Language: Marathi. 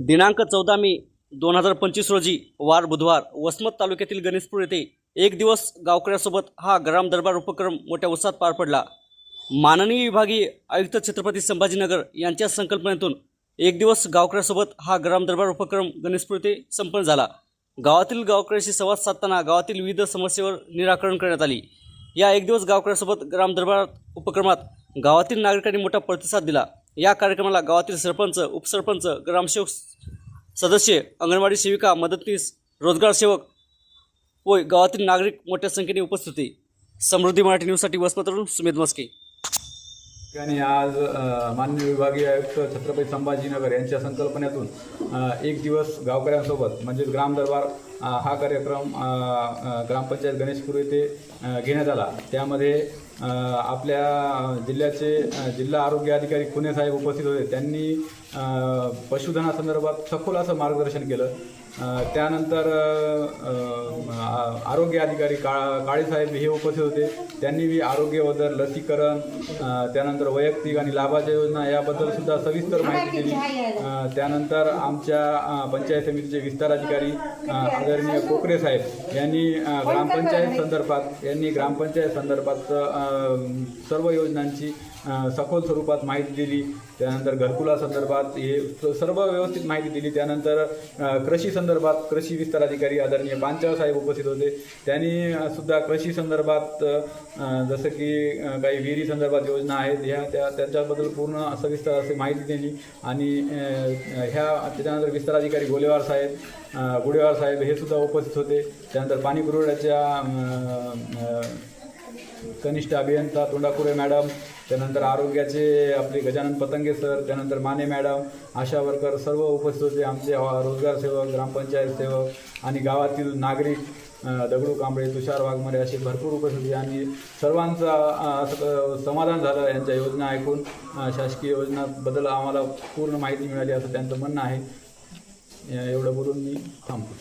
दिनांक चौदा मे दोन हजार पंचवीस रोजी वार बुधवार वसमत तालुक्यातील गणेशपूर येथे एक दिवस गावकऱ्यासोबत हा ग्राम दरबार उपक्रम मोठ्या उत्साहात पार पडला. माननीय विभागीय आयुक्त छत्रपती संभाजीनगर यांच्या संकल्पनेतून एक दिवस गावकऱ्यासोबत हा ग्राम दरबार उपक्रम गणेशपूर येथे संपन्न झाला. गावातील गावकऱ्याशी संवाद साधताना गावातील विविध समस्येवर निराकरण करण्यात आली. या एक दिवस गावकऱ्यासोबत ग्राम दरबार उपक्रमात गावातील नागरिकांनी मोठा प्रतिसाद दिला. या कार्यक्रमाला गावातील सरपंच उपसरपंच ग्रामसेवक सदस्य अंगणवाडी सेविका मदतनीस रोजगार सेवक व गावातील नागरिक मोठ्या संख्येने उपस्थित. होते समृद्धी मराठी न्यूजसाठी वसमतरून सुमेध मस्के. ठिकाणी आज अ, माननीय विभागीय आयुक्त छत्रपती संभाजीनगर यांच्या संकल्पनेतून एक दिवस गावकऱ्यांसोबत म्हणजेच ग्राम दरबार हा कार्यक्रम ग्रामपंचायत गणेशपूर येथे घेण्यात आला. त्यामध्ये आपल्या जिल्ह्याचे जिल्हा आरोग्य अधिकारी पुणे साहेब उपस्थित होते. त्यांनी पशुधनासंदर्भात सखोल असं मार्गदर्शन केलं. त्यानंतर आरोग्य अधिकारी का काळेसाहेब हे उपस्थित होते. त्यांनी बी आरोग्यबद्दल लसीकरण त्यानंतर वैयक्तिक आणि लाभाच्या योजना याबद्दल सुद्धा सविस्तर माहिती दिली. त्यानंतर आमच्या पंचायत समितीचे विस्तार अधिकारी आदरणीय कोकरे साहेब यांनी ग्रामपंचायत संदर्भात यांनी ग्रामपंचायत संदर्भात सर्व योजनांची सखोल स्वरूपात माहिती दिली. त्यानंतर घरकुलासंदर्भात हे सर्व व्यवस्थित माहिती दिली. त्यानंतर कृषी संदर्भात कृषी विस्तार अधिकारी आदरणीय पांचाळ साहेब उपस्थित होते. त्यांनी सुद्धा कृषी संदर्भात जसं की काही विहिरी संदर्भात योजना आहेत ह्या त्या त्यांच्याबद्दल पूर्ण सविस्तर अशी माहिती दिली आणि ह्या त्याच्यानंतर विस्तार अधिकारी गोलेवार साहेब गुडेवार साहेब हे सुद्धा उपस्थित होते. त्यानंतर पाणी पुरवठ्याच्या कनिष्ठ अभियंता तोंडाकुरे मॅडम त्यानंतर आरोग्याचे आपले गजानन पतंगे सर त्यानंतर माने मॅडम आशा वर्कर सर्व उपस्थित होते आमचे रोजगार सेवक ग्रामपंचायत सेवक आणि गावातील नागरिक दगडू कांबळे तुषार वाघमारे असे भरपूर उपस्थित होते आणि सर्वांचं असं समाधान झालं यांच्या योजना ऐकून. शासकीय योजनाबद्दल आम्हाला पूर्ण माहिती मिळाली असं त्यांचं म्हणणं आहे. एवढं बोलून मी थांबतो.